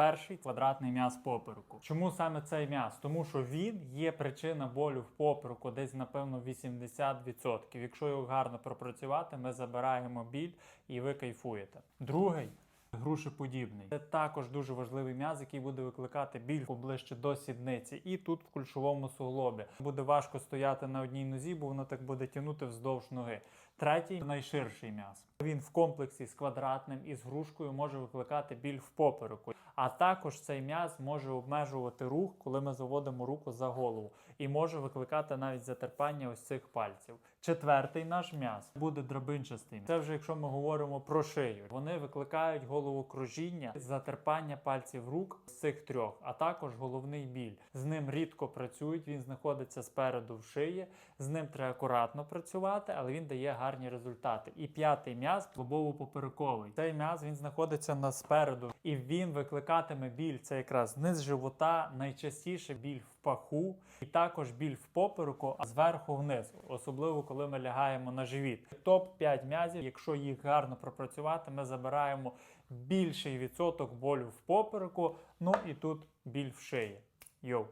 Перший квадратний м'яз попереку. Чому саме цей м'яз? Тому що він є причина болю в попереку, десь напевно 80%. Якщо його гарно пропрацювати, ми забираємо біль і ви кайфуєте. Другий. Грушеподібний. Це також дуже важливий м'яз, який буде викликати біль поближче до сідниці, і тут в кульшовому суглобі. Буде важко стояти на одній нозі, бо воно так буде тягнути вздовж ноги. Третій найширший м'яз. Він в комплексі з квадратним і з грушкою може викликати біль в попереку. А також цей м'яз може обмежувати рух, коли ми заводимо руку за голову, і може викликати навіть затерпання ось цих пальців. Четвертий наш м'яз буде драбинчастий. Це вже якщо ми говоримо про шию. Вони викликають головокружіння, затерпання пальців рук з цих трьох, а також головний біль. З ним рідко працюють. Він знаходиться спереду в шиї. З ним треба акуратно працювати, але він дає гарні результати. І п'ятий м'яз лобово-поперековий. Цей м'яз він знаходиться на спереду, і він викликатиме біль. Це якраз низ живота, найчастіше біль в паху, і також біль в попереку, а зверху вниз, особливо коли ми лягаємо на живіт. Топ 5 м'язів, якщо їх гарно пропрацювати, ми забираємо більший відсоток болю в попереку. Ну і тут біль в шиї. Йоу.